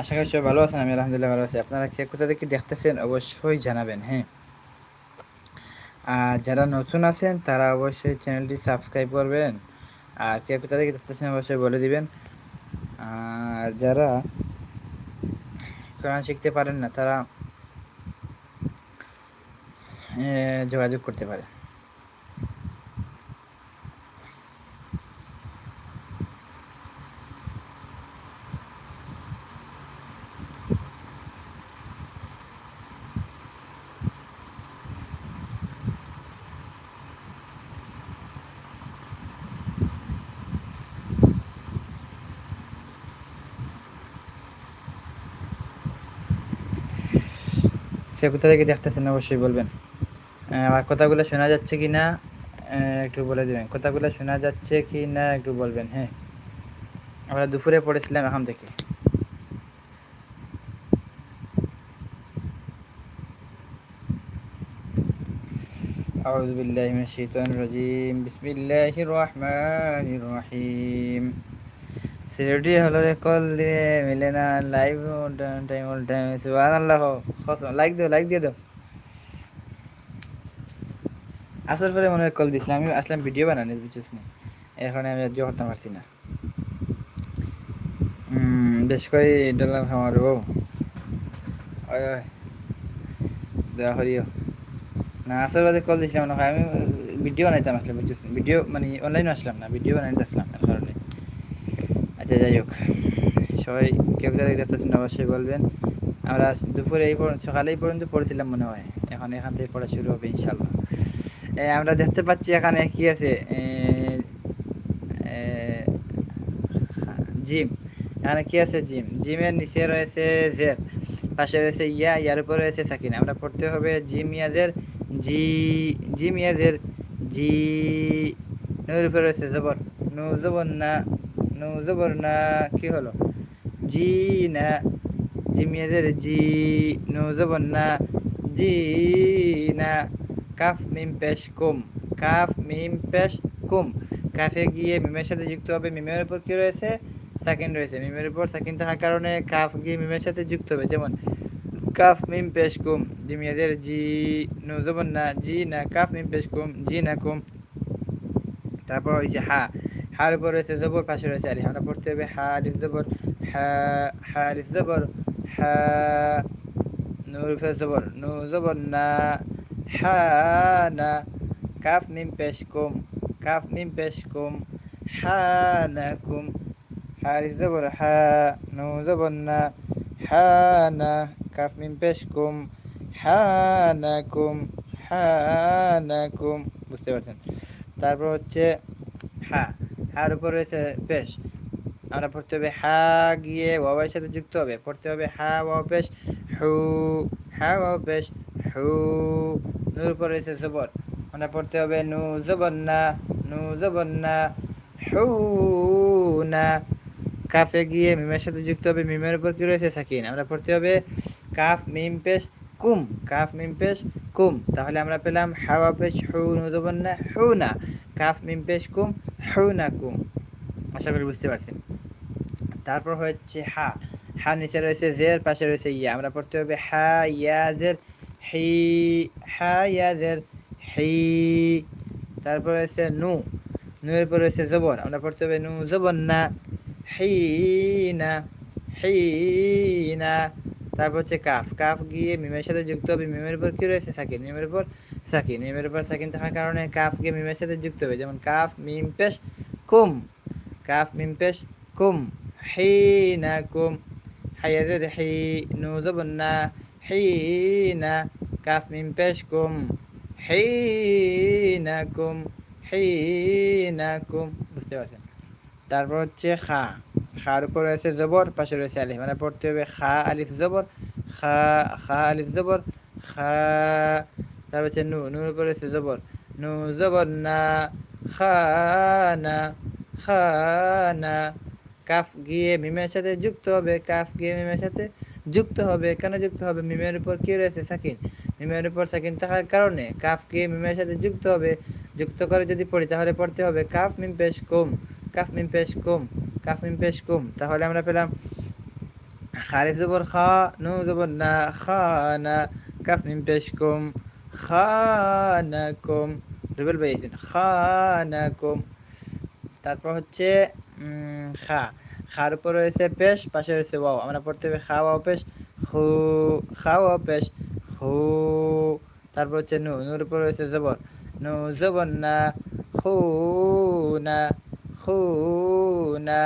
আশা করি সবাই ভালো আছেন, আমি আলহামদুলিল্লাহ ভালো আছি। আপনারা কে কোথা থেকে দেখতেছেন অবশ্যই জানাবেন হ্যাঁ। আর যারা নতুন আছেন, তারা অবশ্যই চ্যানেলটি সাবস্ক্রাইব করবেন। আর কে কোথা থেকে দেখতেছেন অবশ্যই বলে দিবেন। আর যারা কোরআন শিখতে পারেন না, তারা যোগাযোগ করতে পারে কে কোথা থেকে দেখতেছেন অবশ্যই বলবেন আহ, আমার কথাগুলো শোনা যাচ্ছে কি না আহ, একটু বলে দিবেন কথাগুলো শোনা যাচ্ছে কি না একটু বলবেন হ্যাঁ আমরা দুপুরে পড়েছিলাম এখন থেকে أعوذ بالله من الشيطان الرجيم بسم الله الرحمن الرحيم সিলেটি হলো রে কল দিয়ে মিলে না লাইভ টাইম অল টাইম খস লাইক দাও লাইক দিয়ে দাও। আসার পরে মনে হয় কল দিছিলাম আমি আসলাম ভিডিও বানানি, বুঝছিস না? এখন আমি আর করতে পারছি না। বেশ করে ডলার খাওয়ার বউ। দেওয়া করিও। না আসর বাদে কল দিছিলাম না আমি ভিডিও বানাইতাম আসলে, বুঝছিস ভিডিও মানে অনলাইনে আসলাম না ভিডিও বানাইতে আসলাম। যাই হোক, সবাই কেউ যাদের দেখতেছেন অবশ্যই বলবেন। আমরা দুপুরে এই পর্যন্ত, সকালে পর্যন্ত পড়েছিলাম মনে হয়। এখন এখান থেকে পড়া শুরু হবে, ইনশাল্লাহ। আমরা দেখতে পাচ্ছি এখানে কি আছে? জিম। এখানে কি আছে? জিম। জিমের নিচে রয়েছে জের, পাশে রয়েছে ইয়া, ইয়ার উপরে রয়েছে সাকিন। আমরা পড়তে হবে জিম ইয়াদের জি, জিম ইয়াদের জি, নুর উপরে রয়েছে জবর। নু জবর না নু জবর না কি হলো? জি না জিম ইয়াদের জি, নু জবর না জি না। কাফ, মিম, পেশ, কুম। কাফ, মিম, পেশ, কুম। কাফে গিয়ে মিমের সাথে যুক্ত হবে, মিমের উপর কি রয়েছে? সাকিন রয়েছে। মিমের উপর সাকিন থাকার কারণে কাফ গিয়ে মিমের সাথে যুক্ত হবে। যেমন, কাফ, মিম, পেশ, কুম। জিমিয়াদের জি, নু জবর না জি না। কাফ, মিম, পেশ, কুম, জি না, কুম। তারপর ওই যে হা। হার উপর রয়েছে জবর, পাশে রয়েছে আলিফ আমরা পড়তে হবে, হা, আলিফ জবর, হা আলিফ জবর, হা, নূর জবর নু জবর, না, হা, না, কাফ, মিম, পেশ, কুম, কাফ, মিম, পেশ, কুম, হা, না, কুম, হা, আলিফ জবর, হা নু জবর, না, হা, না, কাফ, মিম, পেশ, কুম, হা, না, কুম, হা, না, কুম, বুঝতে পারছেন? তারপর হচ্ছে হা। হার উপর রয়েছে পেশ আমরা পড়তে হবে হা, গিয়ে ওয়াবের সাথে যুক্ত হবে। পড়তে হবে হা, ওয়াও পেশ হু, হা, ওয়াও পেশ হু, নুর উপর রয়েছে জবর। আমরা পড়তে হবে নু, জবর না, নু, জবর না, হু, না। কাফে গিয়ে মিমের সাথে যুক্ত হবে। মিমের উপর কি রয়েছে? সাকিন। আমরা পড়তে হবে কাফ, মিম, পেশ, কুম। কাফ, মিম, পেশ, কুম। তাহলে আমরা পেলাম হাওয়া পেশ হু না হু, না। কাফ মিম পেশ কুম হু না কুম। আশা করি বুঝতে পারছেন। তারপর হচ্ছে হা। হা নিচে রয়েছে জের, পাশে রয়েছে ইয়া। আমরা পড়তে হবে হা, ইয়া, জের, হি, হা, ইয়া, জের, হি। তারপর রয়েছে নু। নুয়ের পর রয়েছে জবর। আমরা পড়তে হবে নু, জবর না, হি না হি, না। তারপর হচ্ছে কাফ কাফ গিয়ে মিমের সাথে যুক্ত হবে। মিমের উপর কী রয়েছে? সাকিন। মিমের উপর সাকিন। মিমের উপর সাকিন থাকার কারণে কাফ গিয়ে মিমের সাথে যুক্ত হবে। যেমন কাফ মিম পেশ কুম, কাফ মিম পেশ কুম হি না কুম হাইয়াদের হি নু না হি না কাফ মিম পেশ কুম হি না কুম হি না কুম, বুঝতে পারছেন? তারপর হচ্ছে খা। খার উপর রয়েছে জবর, পাশে রয়েছে আলিফ। মানে পড়তে হবে খা, আলিফ, জবর। খা খা, আলিফ, জবর। খা, তারপর হচ্ছে নু। নুর উপর রয়েছে জবর। নু, জবর, না খানা খানা কাফ গিয়ে মিমের সাথে যুক্ত হবে, কাফ গিয়ে মিমের সাথে যুক্ত হবে। কেন যুক্ত হবে? মিমের উপর কি রয়েছে? সাকিন। মিমের উপর সাকিন থাকার কারণে কাফ গিয়ে মিমের সাথে যুক্ত হবে। যুক্ত করে যদি পড়ি, তাহলে পড়তে হবে কাফ মিম পেশ কুম। কাফ মিম পেশ কুম। কাফ মিম পেশ কুম। তাহলে আমরা পেলাম খালিফ জবর খা নু জবর না খানা কাফ মিম পেশ কুম খানাকুম রুবেল ভাই এসেছেন খানাকুম তারপর হচ্ছে খা। খার উপর রয়েছে পেশ, পাশে রয়েছে ওয়াও। আমরা পড়তে হবে খা, ওয়াও, পেশ, খু, খা, ওয়াও, পেশ, খু। তারপর হচ্ছে নু নুর উপর রয়েছে জবর। নু জবর না, খু না, খু। না,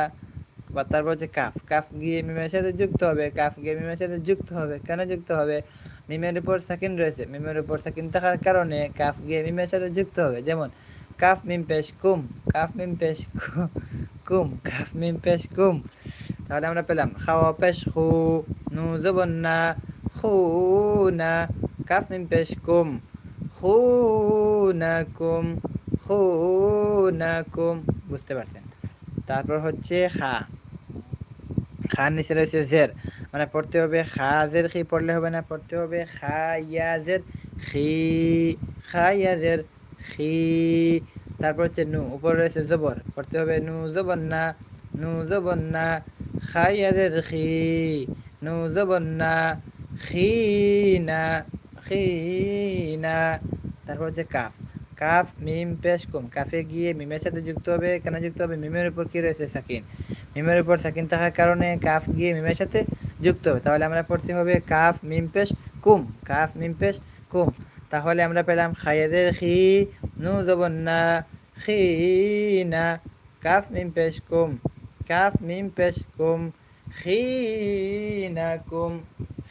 বা তারপর হচ্ছে কাফ কাফ গিয়ে মিমের সাথে যুক্ত হবে, কাফ গিয়ে মিমের সাথে যুক্ত হবে, কেন যুক্ত হবে? মিমের উপর সাকিন রয়েছে, মিমের উপর সাকিন থাকার কারণে কাফ গিয়ে মিমের সাথে যুক্ত হবে, যেমন কাফ মিম পেশ কুম, কাফ মিম পেশ কুম কাফ মিম পেশ কুম। তাহলে আমরা পেলাম, খাওয়া পেশ খু নু জবন না খু না, কাফ মিম পেশ কুম খু না কুম খু না কুম, বুঝতে পারছেন? তারপর হচ্ছে খা। খার নিচে রয়েছে জের। মানে পড়তে হবে খা জের, খি পড়লে হবে না, পড়তে হবে খা ইয়া জের, খি, খা ইয়া জের, খি। তারপর হচ্ছে নু, উপরে রয়েছে জবর। পড়তে হবে নু জবর না, নু জবর না, খা ইয়া জের, খি। নু জবর না, খি না খি না। তারপর হচ্ছে কাফ। কাফ, মিম, পেশ, কুম। কাফে গিয়ে মিমের সাথে যুক্ত হবে, কেন যুক্ত হবে? মিমের উপর কি রয়েছে? সাকিন। মিমের উপর সাকিন থাকার কারণে কাফ গিয়ে মিমের সাথে যুক্ত হবে। তাহলে আমরা পড়তে হবে কাফ, মিম, পেশ, কুম। কাফ, মিম, পেশ, কুম। তাহলে আমরা পেলাম খাইয়াদের খি, নু জবন্না, খি, না। কাফ, মিম, পেশ, কুম। কাফ, মিম, পেশ, কুম। খি, না, কুম।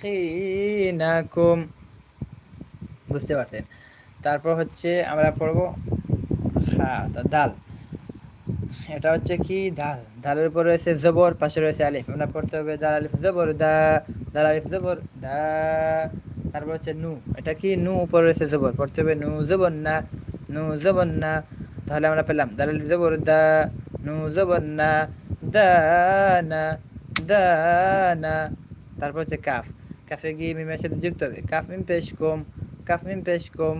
খি, না, কুম। বুঝতে পারছেন? তারপর হচ্ছে আমরা পড়ব খা দাল। এটা হচ্ছে কি? দাল। দালের উপর রয়েছে জবর, পাশে রয়েছে আলিফ। আমরা পড়তে হবে দাল, আলিফ, জবর, দা, দাল, আলিফ, জবর, দা। তারপর হচ্ছে নু। এটা কি? নু উপর রয়েছে জবর। পড়তে হবে নু জবর না, নু জবর না। তাহলে আমরা পেলাম দাল, আলিফ, জবর, দা, নু জবর না, দা না দা, না। তারপর হচ্ছে কাফ। কাফে গিয়ে মিমের সাথে যুক্ত হবে। কাফ মিম পেশ কম, কাফ মিম পেশ কম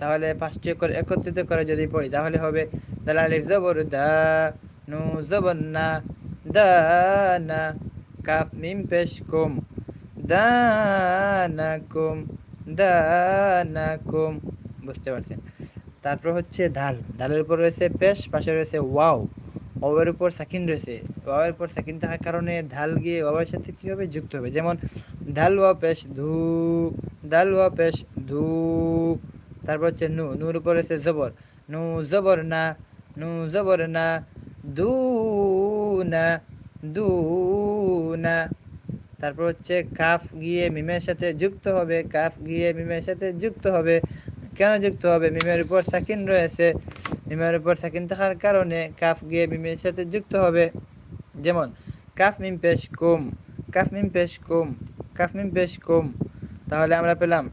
তাহলে পাঁচটি করে একত্রিত করে যদি পড়ি, তাহলে হবে দাল আলিফ জবর দা, নু জবর না, দা না, কাফ মিম পেশ কম দানাকুম দানাকুম বুঝতে পারছেন? তারপর হচ্ছে দাল, দালের উপর রয়েছে পেশ, পাশে রয়েছে ওয়াও ওয়াওয়ের উপর সাকিন রয়েছে ওয়াওয়ের উপর সাকিন থাকার কারণে ধাল গিয়ে ওয়াওয়ের সাথে কি হবে? যুক্ত হবে। যেমন ধাল ওয়া পেশ ধু, দাল ওয়া পেশ ধু তারপর হচ্ছে নু, নুর উপর রয়েছে জবর। নু জবর না, নু জবর না, দু না দু না। তারপর হচ্ছে কাফ গিয়ে মিমের সাথে যুক্ত হবে, কাফ গিয়ে মিমের সাথে যুক্ত হবে। কেন যুক্ত হবে? মিমের উপর সাকিন রয়েছে। মিমের উপর সাকিন থাকার কারণে কাফ গিয়ে মিমের সাথে যুক্ত হবে। যেমন, কাফ মিম পেশ কুম, কাফ মিম পেশ কুম, কাফ মিম পেশ কুম। তাহলে আমরা পেলাম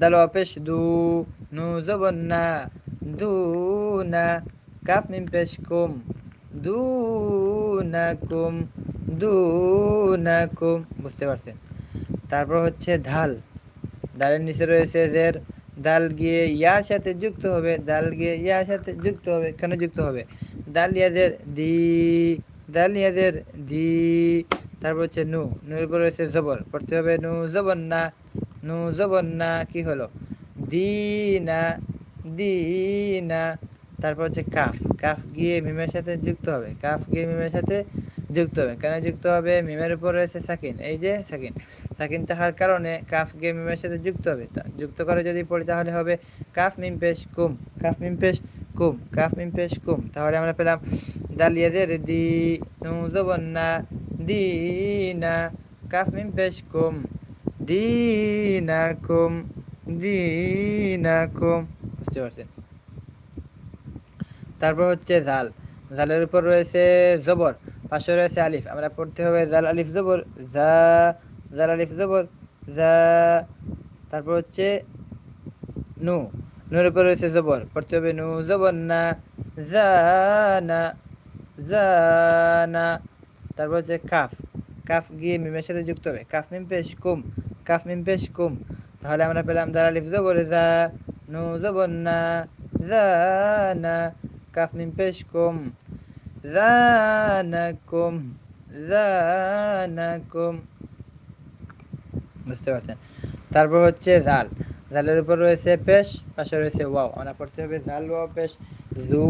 দালো পেশ দু নু জবন না দু না কাফ মিম পেশ কুম দু না কুম দুনাকুম বুঝতে পারছেন? তারপর হচ্ছে ধাল দালের নিচে রয়েছে জের। দাল গিয়ে ইয়ার সাথে যুক্ত হবে। দাল গিয়ে ইয়ার সাথে যুক্ত হবে। কেন যুক্ত হবে? দাল ইয়াদের দি। দাল ইয়াদের দি। তারপর হচ্ছে নু। নুর উপর রয়েছে জবর। পড়তে হবে নু জবর না। নু জবর না কি হলো? দিনা দিনা। তারপর হচ্ছে কাফ। কাফ গিয়ে মিমের সাথে যুক্ত হবে। কাফ গিয়ে মিমের সাথে যুক্ত হবে। কেন যুক্ত হবে? মিমের উপর রয়েছে সাকিন। এই যে সাকিন। সাকিন থাকার কারণে কাফ গিয়ে মিমের সাথে যুক্ত হবে। যুক্ত করে যদি পড়ি তাহলে হবে কাফ মিম পেশ কুম। কাফ মিম পেশ কুম। কাফ মিম পেশ কুম। তাহলে আমরা পেলাম দালিয়াদের দি নু জবন না দি না কাফ মিম পেশ কুম। দি না কুম দি না বুঝতে পারছেন? তারপর হচ্ছে জাল। জালের উপর রয়েছে জবর, পাশে রয়েছে আলিফ। আমরা পড়তে হবে জাল, আলিফ, জবর, জা, জাল, আলিফ, জবর, জা। তারপর হচ্ছে নু। নুর উপর রয়েছে জবর। পড়তে হবে নু, জবর না জানা জানা তারপর হচ্ছে কাফ। কাফ গিয়ে মিমের সাথে যুক্ত হবে। কাফ মিম পেশ কুম। কাফ মিম পেশ কুম তাহলে আমরা পেলাম দাল আলিফ জবর জা নু জবর না জানা কাফ মিম পেশ কুম জানাকুম জানাকুম বুঝতে পারছেন? তারপর হচ্ছে জাল। জালের উপর রয়েছে পেশ, পাশে রয়েছে ওয়াও। আমরা পড়তে হবে জাল, ওয়াও, পেশ, জু,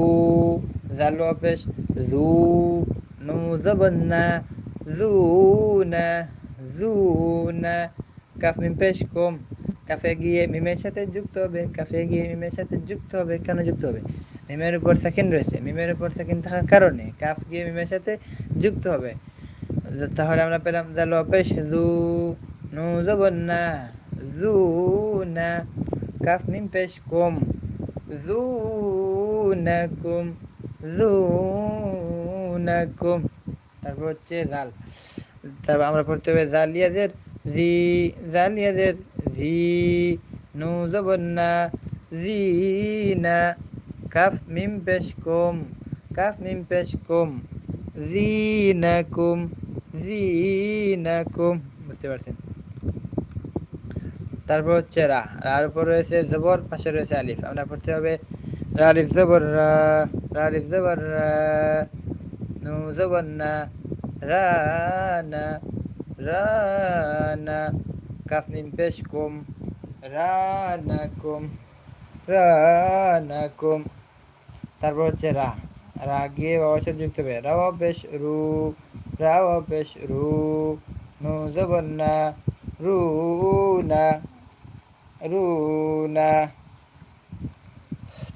জাল, ওয়াও, পেশ, জু, নু জবন্না জু না জু না। কাফ মিম পেশ কম কাফে গিয়ে মিমের সাথে যুক্ত হবে কাফে গিয়ে মিমের সাথে যুক্ত হবে কেন যুক্ত হবে মিমের উপর সেকেন্ড রয়েছে মিমের উপর সেকেন্ড থাকার কারণে কাফ গিয়ে মিমের সাথে যুক্ত হবে তাহলে আমরা পেলাম জাল পেশ জু নু জবন্না জু না কাফ মিম পেশ কম জু নাকুম জু নাকুম তারপর হচ্ছে জাল তারপর আমরা পড়তে হবে জালিয়াদের জি জালিয়াদের জি নু জবন্না জি না। কাফ মিম পেশ কম, কাফ মিম পেশ কম, জি নাকুম জি নাকুম বুঝতে পারছেন? তারপর হচ্ছে রা। রার উপর রয়েছে জবর, পাশে রয়েছে আলিফ। আমরা পড়তে হবে রা আলিফ জবর, রা। রা আলিফ জবর, রা। নু জবর না, রা না। রা রা না কুম রা না কুম তারপর হচ্ছে রা। রা গিয়ে বাবার সাথে যুক্ত হবে। রা পেশ রু রা পেশ রু, নু জবর না, রু না।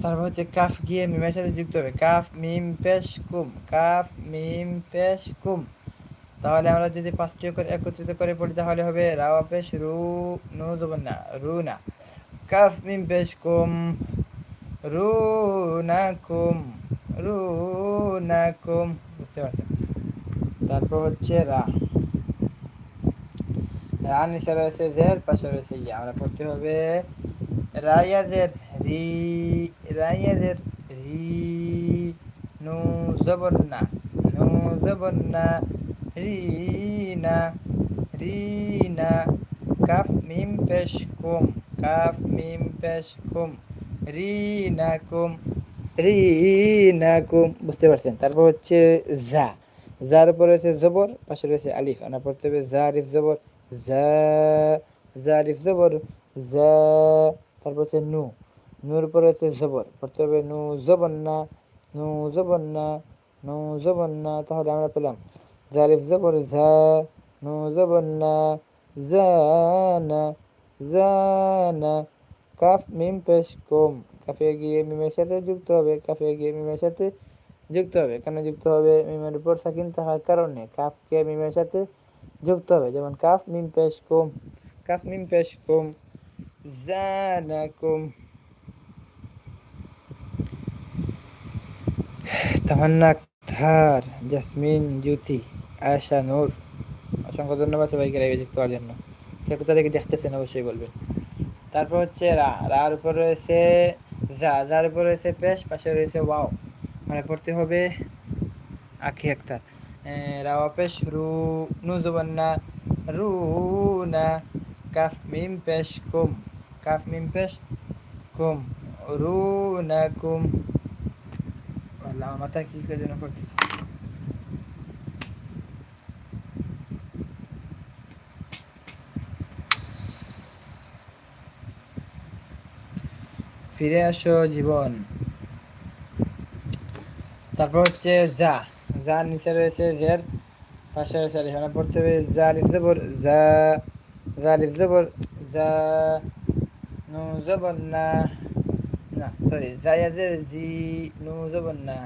তারপর হচ্ছে কাফ গিয়ে মিমের সাথে যুক্ত হবে। কাফ মিম পেশ কুম, কাফ মিম পেশ কুম। তাহলে আমরা যদি পাঁচটি করে একত্রিত করে পড়ি, তাহলে হবে রাওয়া পেশ রু, নু না, রু না। কাফ, মিম, পেশ, কুম, রু না, কুম, রু না, কুম। বুঝতে পারছেন? তারপর হচ্ছে রা। রা নিচে রয়েছে জের, পাশে রয়েছে ইয়া। আমরা পড়তে হবে রায়াদের রি রায়াদের রি, নু জবন্না নু জবন্না রিনা রিনা কাফ মিম পেশ কুম কাফ মিম পেশ কুম রিনা কুম রিনা কুম বুঝতে পারছেন? তারপর হচ্ছে জা যার উপর রয়েছে জবর, পাশে রয়েছে আলিফ। আমরা পড়তে হবে জা আলিফ জবর জা জা আলিফ জবর জা তারপর হচ্ছে নু। নুর উপর রয়েছে জবর। পড়তে হবে নু জবর না জবর না জবর তাহলে আমরা পেলাম জা আলিফ জবর জা নু জবর না জানা জানা কাফ, মিম, পেশ, কম। কাফে গিয়ে মিমের সাথে যুক্ত হবে, কাফে গিয়ে মিমের সাথে যুক্ত হবে। কেন যুক্ত হবে? মিমের উপর সাকিন থাকার কারণে। কাফকে মিমের সাথে যুক্ত হবে? যেমন কাফ, মিম, পেশ, কুম। কাফ, মিম, পেশ, কুম। জানাকুম তামান্না আক্তার জাসমিন, জ্যোতি। আয়শা, নূর, অসংখ্য ধন্যবাদ সবাইকে লাইভে যুক্ত হওয়ার জন্য। কে কোথা থেকে দেখতেছেন অবশ্যই বলবেন। তারপর হচ্ছে রা, রার উপর রয়েছে যা যার উপর রয়েছে পেশ, পাশে রয়েছে ওয়াও মানে পড়তে হবে আখি আক্তার। রাওয়া পেশ রু, নু জবান্না, রু, না, কাফ, মিম, পেশ, কুম, কাফ, মিম, পেশ, কুম, রু, না, কুম। আল্লাহ, মাথা কি করে যেন করতেছে। ফিরে আসো জীবন। তারপর হচ্ছে যা। যার নিচে রয়েছে জের, পাশে রয়েছে আমরা পড়তে হবে যা, আলিফ জবর, যা যা, আলিফ জবর, যা, নু জবর না না সরি জায়াজের জি নু জবর না।